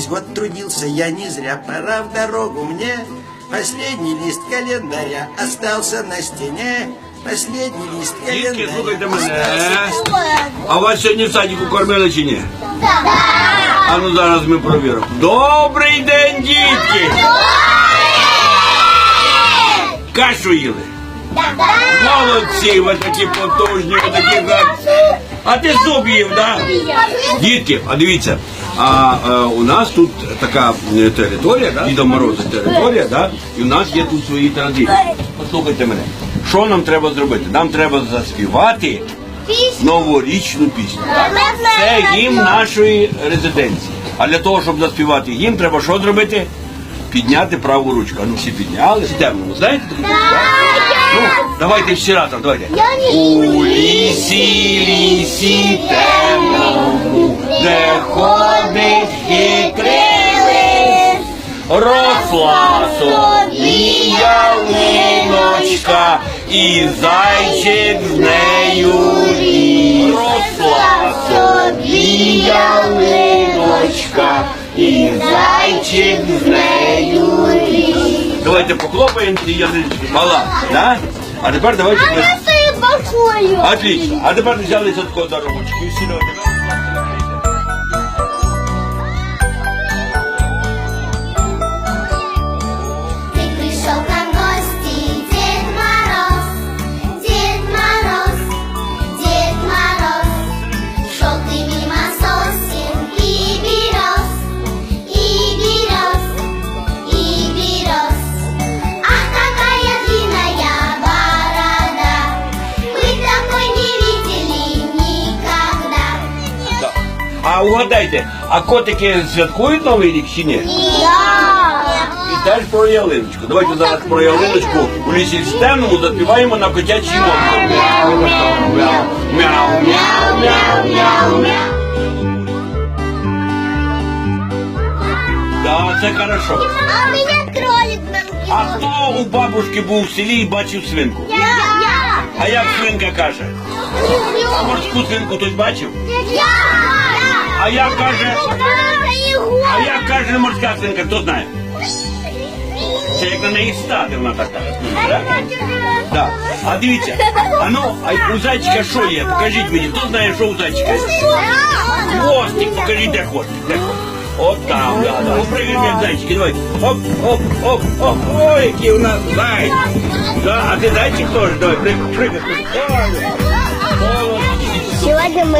Весь год трудился я не зря, пора в дорогу мне. Последний лист календаря остался на стене. Последний лист Дітки, календаря слухайте мене. остался А вас сьогодні в садіку кормили чи ні? А ну зараз ми провіримо. Добрий день, дітки! Кашу їли? Молодці, ви такі потужні, ви такі гарні. А ти суп їв, так? Дітки, а дивіться, А, е, у нас тут така е, територія, да? Діда Мороза територія, да? і у нас є тут свої традиції. Послухайте мене, що нам треба зробити? Нам треба заспівати новорічну пісню. Це гімн нашої резиденції. А для того, щоб заспівати гімн, треба що зробити? Підняти праву ручку. А ну всі підняли, стемнемо. Знаєте? Ну, давайте всі разом, давайте. У лісі, лісі темному, де ходить хитрий лис, росла собі ялиночка, і зайчик з нею ріс. Росла собі ялиночка, і зайчик з нею ріс. Давайте похлопаємо ці ялиночки. Мала, да? А тепер давайте. ми- Отлично. А тепер взяли за такого дорогочку і давайте. А угадайте, а котики святкують новий рік чи ні? І теж про ялиночку. Давайте зараз про ялиночку у лісі в темному заспіваємо на котячій мові. Мяу, мяу, мяу, мяу, мяу, мяу, мяу. Да, це хорошо. А у меня кролик нам А хто у бабушки був в селі і бачив свинку? Я, я, А як свинка каже? А морську свинку хтось бачив? я, А як каже? А як каже морська свинка, хто знає? Це як на неї стати вона така. Так? Так. А дивіться, а ну, а у зайчика що є? Покажіть мені, хто знає, що у зайчика є? Хвостик, покажіть, де хвостик, де хвостик. От там, да, да. Попригаємо як зайчики, давайте. Оп, оп, оп, оп. Ой, який у нас зайчик. Да, а ти зайчик теж, давай, пригай, пригай. Ой, молодці. Сегодня мы.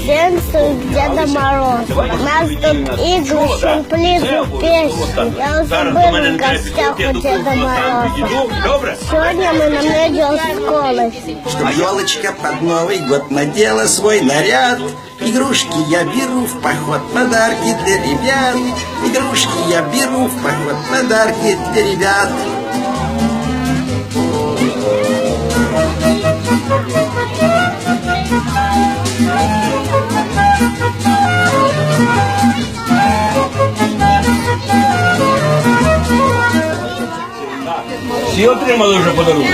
Джинсы Деда Мороз. Нас тут игры, сюрпризы, песни. Я забыл в гостях у Деда Мороза. Сегодня мы на медиа школы. Чтоб елочка под Новый год надела свой наряд Игрушки я беру в поход, подарки для ребят Игрушки я беру в поход, подарки для ребят Всі отримали вже подарунок?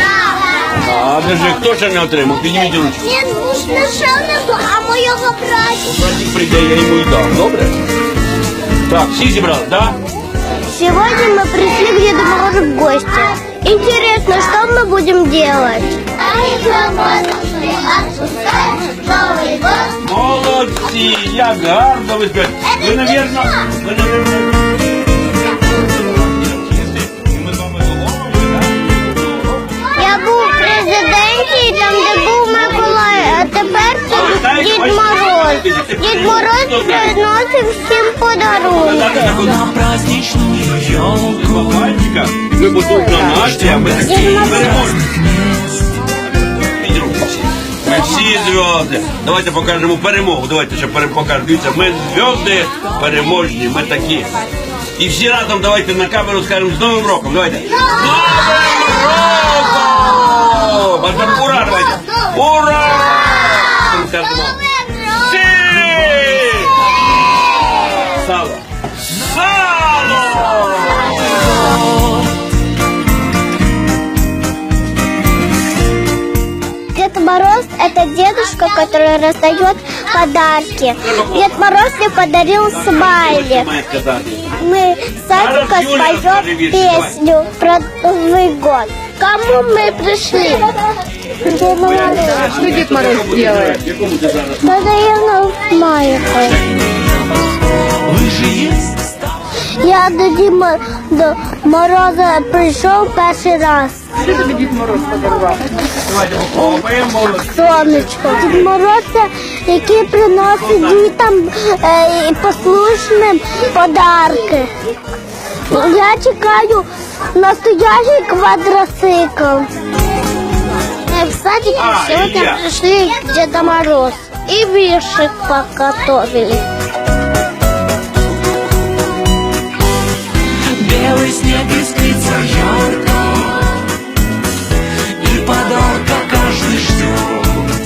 А де ж хто ще не отримав? Підніміть ручку. Нет, муж нашел нашел, а моего братика. Братик прийде, я йому і дам. Добре? Так, всі зібрали, так? Сегодня мы пришли к Деду Морозу в гости. Интересно, что мы Молодці, як гарно ви співаєте. Ви, навірно, ви? Я був в президенті, там де був Миколай, а тепер тут Дід Мороз. Дід Мороз приносив всім подарунки. на праздничную елку ми потужна нація, ми такі переможні. Всі зв'язки. Давайте покажемо перемогу. Давайте ще покажемо. Дивіться, ми зв'язки переможні, ми такі. І всі разом давайте на камеру скажемо з Новим роком. Давайте. З Новим роком! А тепер ура, давайте. Ура! Скажемо. Сало! это дедушка, который раздает подарки. Дед Мороз мне подарил смайлик. Має сказати. Мы с садика споем песню про Новый год. Кому мы пришли? Деду Морозу. Что Дед Мороз делает? Якому ти зараз? Продаю майку. Вы же есть Я до Діма до Мороза прийшов перший раз. Що тобі Дід Мороз подарував? Сонечко. Дід Мороз, який приносить дітям е, і послушним подарки. Я чекаю настоящий квадроцикл. В садике сегодня пришли к Деду Мороз и вишек подготовили. белый снег искрится ярко ждет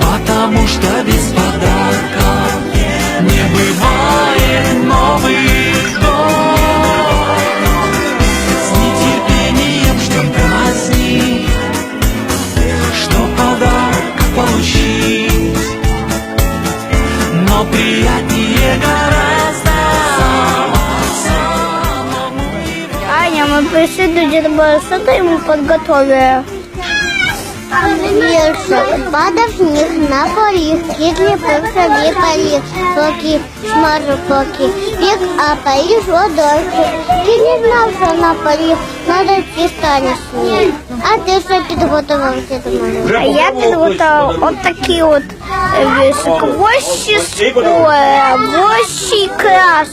Потому что без подарка Не бывает Новый год С нетерпением ждем праздник Что подарок получить. Но приятнее гораздо. Аня, мы пришли до что ты ему подготовили? Віршик. Падав сніг на поріг, кіт ліпив собі поріг, поки шмару поки пік, а поріг водойки. Кіт не знав, що на поріг надо стане сніг. А ти що підготував Деду Морозу? А я підготував от такі от віршик. Вощі скоє, вощі крас.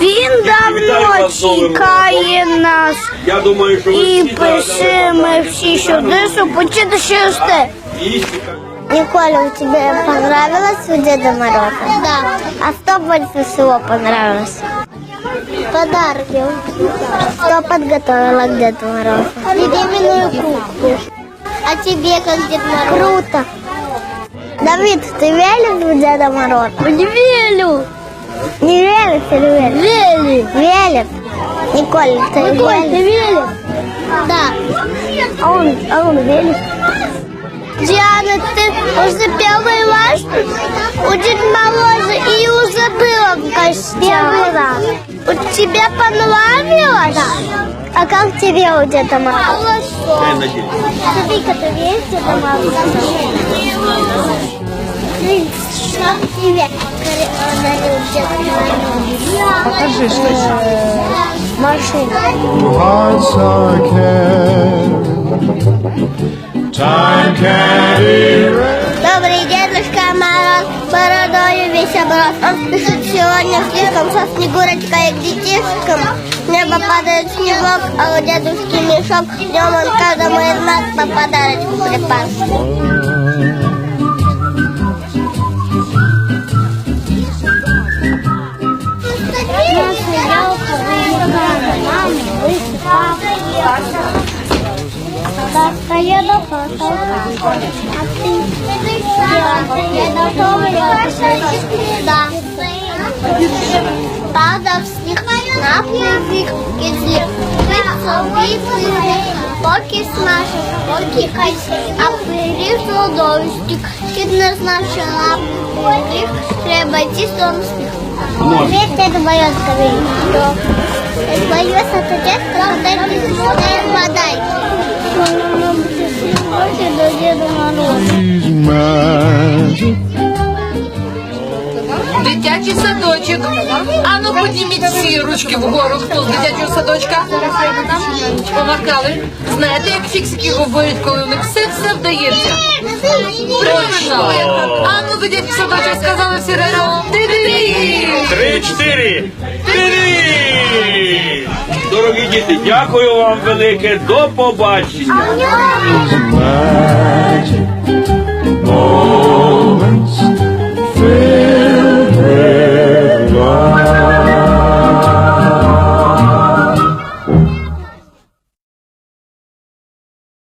Він давно чекає нас. Я думаю, що ви І всі зараз- пишемо всі сюди, щоб почути щасти. Їсти. Николя, у тебя понравилось у Деда Мороза? Да. А что больше всего понравилось? Подарки. Что подготовила к Деду Морозу? Любименную кубку. А тебе как Дед Мороз? Круто. Давид, ты веришь в Деда Мороза? Не верю. Не веришь или веришь? Верю. Верит. Николь, ты Николь, ты веришь? Да. А он, а он верит? Диана, ты уже первый раз у Деда Мороза и уже была в гостях. Первый раз. У тебя понравилось? А как тебе у Деда Мороза? Надіюсь. Смотри-ка, ты веришь в Деда Мороза? Тебе подарил Деда Мороз? Покажи, что can't erase. Добрый дедушка Мороз, бородою весь оброс. Он спешит сегодня слишком со снегурочкой к детишкам. С неба падает снежок, а у дедушки мешок. Днем он каждому из нас по подарочку припас. Я до потолка. А ты? Я готова. Да. Падав сніг на плівік, і злів собі плівік, поки смажив, поки кайсь, а пиріг золотовістик, кіт не знав, що на пиріг треба тісто на сніг. Весь это боец говорит, что боец это тесто, которое не сможет водай. до Деда Мороза. Дитячий садочок. А ну підніміть всі ручки вгору. Хто з дитячого садочка? Помахали. Знаєте, як фіксики говорять, коли у них все все вдається? Точно. А ну дитячий садочок сказали всі разом. Три-чотири. Три! Дорогі діти, дякую вам велике. До побачення. Oh,